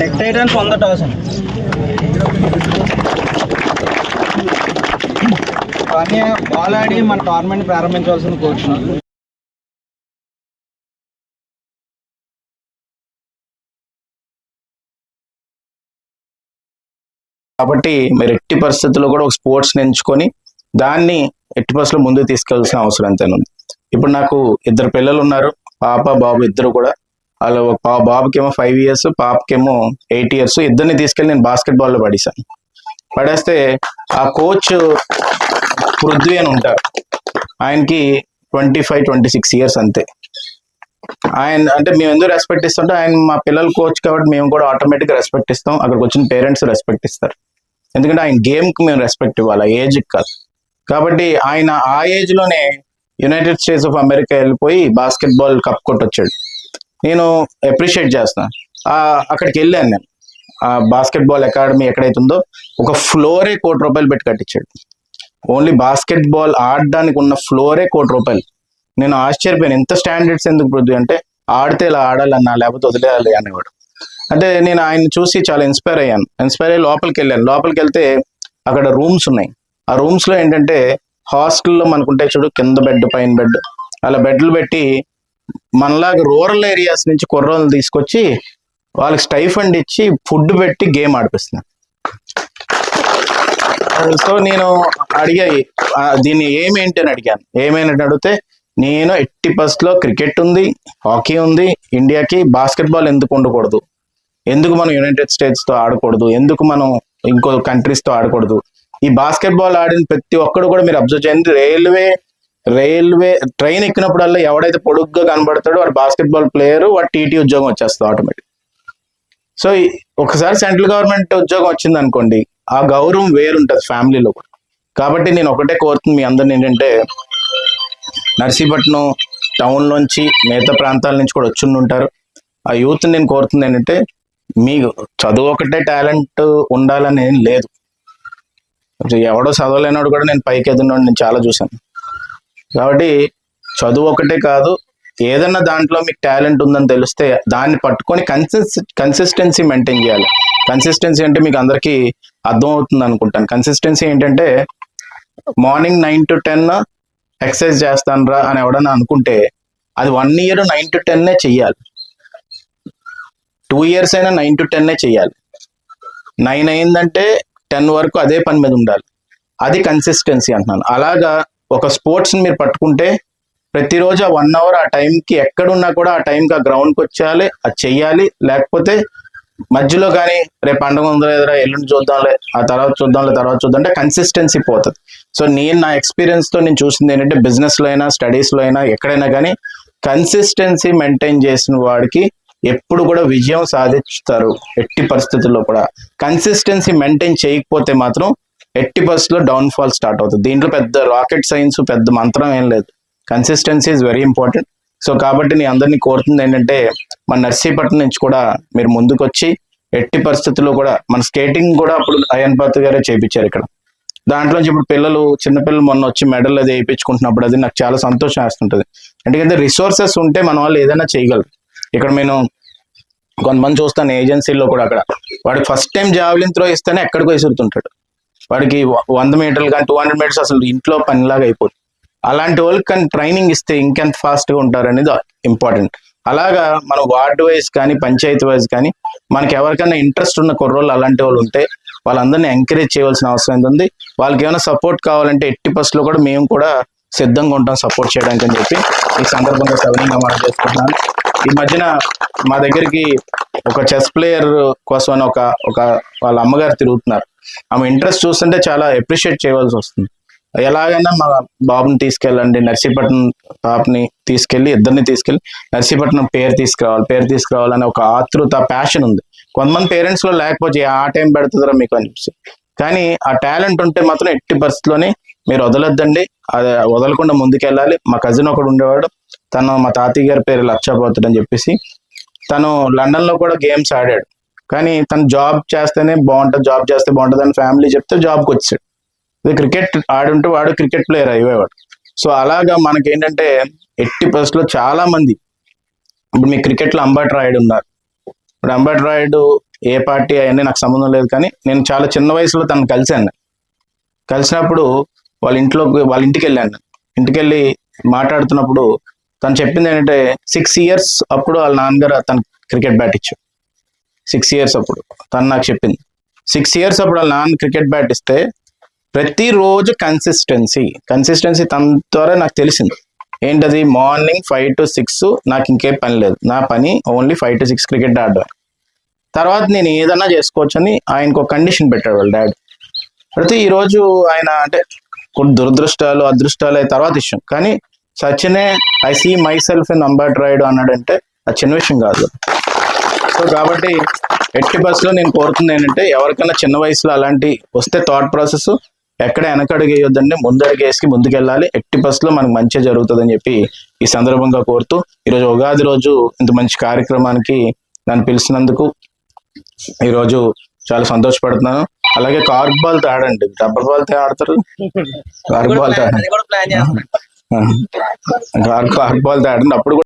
Tech titans వంద thousand కానీ ball ఆడి మన టోర్నమెంట్ ప్రారంభించవలసిన కోచ్ కాబట్టి మీరు ఎట్టి పరిస్థితుల్లో కూడా ఒక స్పోర్ట్స్ ఎంచుకొని దాన్ని ఎట్టి పరిస్థితుల్లో ముందుకు తీసుకెళ్ళాల్సిన అవసరం ఎంతైనా ఉంది. ఇప్పుడు నాకు ఇద్దరు పిల్లలు ఉన్నారు పాప బాబు ఇద్దరు కూడా. వాళ్ళు బాబుకేమో ఫైవ్ ఇయర్స్ పాపకేమో ఎయిట్ ఇయర్స్ ఇద్దరిని తీసుకెళ్ళి నేను బాస్కెట్బాల్లో పడేశాను. పడేస్తే ఆ కోచ్ పృథ్వీ అని ఉంటారు ఆయనకి twenty five twenty six years అంతే. ఆయన అంటే మేము ఎందుకు రెస్పెక్ట్ ఇస్తుంటే ఆయన మా పిల్లల కోచ్ కాబట్టి మేము కూడా ఆటోమేటిక్గా రెస్పెక్ట్ ఇస్తాం. అక్కడికి వచ్చిన పేరెంట్స్ రెస్పెక్ట్ ఇస్తారు. ఎందుకంటే ఆయన గేమ్కి మేము రెస్పెక్ట్ ఇవ్వాలి ఏజ్కి కాదు. కాబట్టి ఆయన ఆ ఏజ్లోనే యునైటెడ్ స్టేట్స్ ఆఫ్ అమెరికా వెళ్ళిపోయి బాస్కెట్ బాల్ కప్ కొట్టొచ్చాడు. నేను అప్రిషియేట్ చేస్తున్నాను అక్కడికి వెళ్ళాను నేను. ఆ బాస్కెట్ బాల్ అకాడమీ ఎక్కడైతే ఉందో ఒక ఫ్లోరే కోటి రూపాయలు పెట్టి కట్టించాడు. ఓన్లీ బాస్కెట్ బాల్ ఆడడానికి ఉన్న ఫ్లోరే కోటి రూపాయలు. నేను ఆశ్చర్యపోయాను. ఎంత స్టాండర్డ్స్ ఎందుకు పృథ్వీ అంటే ఆడితే ఇలా ఆడాలన్నా లేకపోతే వదిలేయాలి అనేవాడు. అంటే నేను ఆయన చూసి చాలా ఇన్స్పైర్ అయ్యాను. ఇన్స్పైర్ అయ్యి లోపలికి వెళ్ళాను. లోపలికి వెళ్తే అక్కడ రూమ్స్ ఉన్నాయి. ఆ రూమ్స్లో ఏంటంటే హాస్టల్లో మనకుంటే చూడు కింద బెడ్ పైన బెడ్ అలా బెడ్లు పెట్టి మనలాగా రూరల్ ఏరియాస్ నుంచి కుర్రోళ్ళు తీసుకొచ్చి వాళ్ళకి స్టైఫండ్ ఇచ్చి ఫుడ్ పెట్టి గేమ్ ఆడిపిస్తున్నాను సో నేను అడిగాయి దీన్ని ఏమేంటి అని అడిగాను. ఏమైనా అడిగితే నేను ఎట్టి ఫస్ట్లో క్రికెట్ ఉంది హాకీ ఉంది ఇండియాకి బాస్కెట్బాల్ ఎందుకు ఉండకూడదు? ఎందుకు మనం యునైటెడ్ స్టేట్స్తో ఆడకూడదు? ఎందుకు మనం ఇంకో కంట్రీస్తో ఆడకూడదు? ఈ బాస్కెట్ బాల్ ఆడిన ప్రతి ఒక్కడు కూడా మీరు అబ్జర్వ్ చేయండి. రైల్వే రైల్వే ట్రైన్ ఎక్కినప్పుడల్లా ఎవడైతే పొడుగ్గా కనబడతాడో వాడు బాస్కెట్ బాల్ ప్లేయర్ వాడు టీటీ ఉద్యోగం వచ్చేస్తుంది ఆటోమేటిక్ సో ఒకసారి సెంట్రల్ గవర్నమెంట్ ఉద్యోగం వచ్చింది అనుకోండి ఆ గౌరవం వేరుంటుంది ఫ్యామిలీలో కూడా. కాబట్టి నేను ఒకటే కోరుతుంది మీ అందరిని ఏంటంటే నర్సీపట్నం టౌన్ నుంచి మిగతా ప్రాంతాల నుంచి కూడా వచ్చి ఉంటారు ఆ యూత్ నేను కోరుతుంది ఏంటంటే మీకు చదువు ఒకటే టాలెంట్ ఉండాలని ఏం లేదు. ఎవడో చదవలేనోడు కూడా నేను పైకి ఎదున్నోడు నేను చాలా చూశాను. కాబట్టి చదువు ఒకటే కాదు ఏదన్నా దాంట్లో మీకు టాలెంట్ ఉందని తెలిస్తే దాన్ని పట్టుకొని కన్సిస్ కన్సిస్టెన్సీ మెయింటైన్ చేయాలి. కన్సిస్టెన్సీ అంటే మీకు అందరికీ అర్థం అవుతుంది అనుకుంటాను. కన్సిస్టెన్సీ ఏంటంటే morning nine to ten exercise చేస్తాను రా అని ఎవడన్నా అనుకుంటే అది వన్ ఇయర్ నైన్ టు టెన్నే చెయ్యాలి. టూ ఇయర్స్ అయినా నైన్ టు టెన్నే చెయ్యాలి. నైన్ అయిందంటే టెన్ వరకు అదే పని మీద ఉండాలి. అది కన్సిస్టెన్సీ అంటున్నాను. అలాగా ఒక స్పోర్ట్స్ని మీరు పట్టుకుంటే ప్రతిరోజు ఆ వన్ అవర్ ఆ టైంకి ఎక్కడున్నా కూడా ఆ టైంకి ఆ గ్రౌండ్కి వచ్చేయాలి అది చెయ్యాలి. లేకపోతే మధ్యలో కానీ రేపు పండుగ ఉందో లేదురా ఎల్లుండి చూద్దాంలే ఆ తర్వాత చూద్దాంలే తర్వాత చూద్దాం అంటే కన్సిస్టెన్సీ పోతుంది. సో నేను నా ఎక్స్పీరియన్స్తో తో నేను చూసింది ఏంటంటే బిజినెస్లో అయినా స్టడీస్లో అయినా ఎక్కడైనా కానీ కన్సిస్టెన్సీ మెయింటైన్ చేసిన వాడికి ఎప్పుడు కూడా విజయం సాధిస్తారు ఎట్టి పరిస్థితుల్లో కూడా. కన్సిస్టెన్సీ మెయింటైన్ చేయకపోతే మాత్రం ఎట్టి పరిస్థితుల్లో డౌన్ ఫాల్ స్టార్ట్ అవుతుంది. దీంట్లో పెద్ద రాకెట్ సైన్స్ పెద్ద మంత్రం ఏం లేదు. Consistency is very important so కాబట్టి నేను అందరినీ కోరుతుంది ఏంటంటే మన నర్సీపట్నం నుంచి కూడా మీరు ముందుకు వచ్చి ఎట్టి పరిస్థితుల్లో కూడా మన స్కేటింగ్ కూడా అప్పుడు అయన్ పాత్ గారే చేయించారు ఇక్కడ. దాంట్లో నుంచి ఇప్పుడు పిల్లలు చిన్నపిల్లలు మొన్న వచ్చి మెడల్ అది వేయించుకుంటున్నప్పుడు అది నాకు చాలా సంతోషం వేస్తుంటది. ఎందుకంటే రిసోర్సెస్ ఉంటే మన వాళ్ళు ఏదైనా చేయగలరు. ఇక్కడ నేను కొంతమంది చూస్తాను ఏజెన్సీలో కూడా అక్కడ. వాడికి ఫస్ట్ టైం జావెలిన్ త్రో ఇస్తేనే ఎక్కడికో విసురుతుంటాడు వాడికి వంద మీటర్లు కానీ టూ హండ్రెడ్ మీటర్స్ అసలు ఇంట్లో పనిలాగా అయిపోతుంది అలాంటి వాళ్ళకి కానీ ట్రైనింగ్ ఇస్తే ఇంకెంత ఫాస్ట్గా ఉంటారు అనేది ఇంపార్టెంట్ అలాగా మన వార్డ్ వైజ్ కానీ పంచాయతీ వైజ్ కానీ మనకి ఎవరికైనా ఇంట్రెస్ట్ ఉన్న కుర్రోళ్ళు అలాంటి వాళ్ళు ఉంటే వాళ్ళందరినీ ఎంకరేజ్ చేయవలసిన అవసరం ఎంత ఉంది వాళ్ళకి ఏమైనా సపోర్ట్ కావాలంటే ఎట్టి బస్లో కూడా మేము కూడా సిద్ధంగా ఉంటాం సపోర్ట్ చేయడానికి అని చెప్పి ఈ సందర్భంగా సవినీయంగా మనం చేసుకుంటున్నాను ఈ మధ్యన మా దగ్గరికి ఒక చెస్ ప్లేయర్ కోసం అని ఒక ఒక వాళ్ళ అమ్మగారు తిరుగుతున్నారు. ఆమె ఇంట్రెస్ట్ చూస్తుంటే చాలా అప్రిషియేట్ చేయవలసి వస్తుంది. ఎలాగైనా మా బాబుని తీసుకెళ్ళండి నర్సీపట్నం పాపని తీసుకెళ్ళి ఇద్దరిని తీసుకెళ్ళి నర్సీపట్నం పేరు తీసుకురావాలి పేరు తీసుకురావాలని ఒక ఆతృత ప్యాషన్ ఉంది. కొంతమంది పేరెంట్స్లో లేకపోతే ఆ టైం పెడుతుందిరా మీకు అనిపిస్తుంది కానీ ఆ టాలెంట్ ఉంటే మాత్రం ఎట్టి పరిస్థితిలోనే మీరు వదలొద్దండి. అది వదలకుండా ముందుకెళ్ళాలి. మా కజిన్ ఒకడు ఉండేవాడు తను మా తాతయ్య గారి పేరు లక్షపోతుడు అని చెప్పేసి తను లండన్లో కూడా గేమ్స్ ఆడాడు. కానీ తను జాబ్ చేస్తేనే బాగుంటుంది జాబ్ చేస్తే బాగుంటుంది అని ఫ్యామిలీ చెప్తే జాబ్కి వచ్చాడు. ఇది క్రికెట్ ఆడుంటే వాడు క్రికెట్ ప్లేయర్ అయ్యేవాడు సో అలాగా మనకి ఏంటంటే ఎట్టి పరిస్థితుల్లో చాలా మంది ఇప్పుడు మీ క్రికెట్లో అంబట్ రాయుడు ఉన్నారు. ఇప్పుడు అంబట్ రాయుడు ఏ పార్టీ అవన్నీ నాకు సంబంధం లేదు కానీ నేను చాలా చిన్న వయసులో తను కలిశాను. కలిసినప్పుడు వాళ్ళ ఇంట్లో వాళ్ళ ఇంటికి వెళ్ళాను ఇంటికి వెళ్ళి మాట్లాడుతున్నప్పుడు తను చెప్పింది ఏంటంటే సిక్స్ ఇయర్స్ అప్పుడు వాళ్ళ నాన్నగారు తను క్రికెట్ బ్యాట్ ఇచ్చారు. సిక్స్ ఇయర్స్ అప్పుడు తను నాకు చెప్పింది. సిక్స్ ఇయర్స్ అప్పుడు వాళ్ళ నాన్న క్రికెట్ బ్యాట్ ఇస్తే ప్రతిరోజు కన్సిస్టెన్సీ కన్సిస్టెన్సీ తన ద్వారా నాకు తెలిసింది. ఏంటది? మార్నింగ్ ఫైవ్ టు సిక్స్ నాకు ఇంకే పని లేదు. నా పని only five to six cricket ఆడడం. తర్వాత నేను ఏదన్నా చేసుకోవచ్చు అని ఆయనకు ఒక కండిషన్ పెట్టాడు వాళ్ళ డాడీ. ప్రతి ఈరోజు ఆయన అంటే కొన్ని దురదృష్టాలు అదృష్టాలు అయి తర్వాత ఇష్టం కానీ సచినే I see myself in అంబట్ రైడ్ అన్నాడంటే అది చిన్న విషయం కాదు. సో కాబట్టి ఎట్టి బస్సులో నేను కోరుతుంది ఏంటంటే ఎవరికైనా చిన్న వయసులో అలాంటి వస్తే థాట్ ప్రాసెస్ ఎక్కడ వెనకడుగు వేయొద్దండి ముందడుగు వేసి ముందుకెళ్ళాలి. ఎట్టి బస్సులో మనకు మంచి జరుగుతుందని చెప్పి ఈ సందర్భంగా కోరుతూ ఈరోజు ఉగాది రోజు ఇంత మంచి కార్యక్రమానికి నన్ను పిలిచినందుకు ఈరోజు చాలా సంతోషపడుతున్నాను. అలాగే కార్క్ బాల్తో ఆడండి రబ్బర్ బాల్తో ఆడతారు కార్క్ బాల్తో ఆడండి బాల్తో అప్పుడు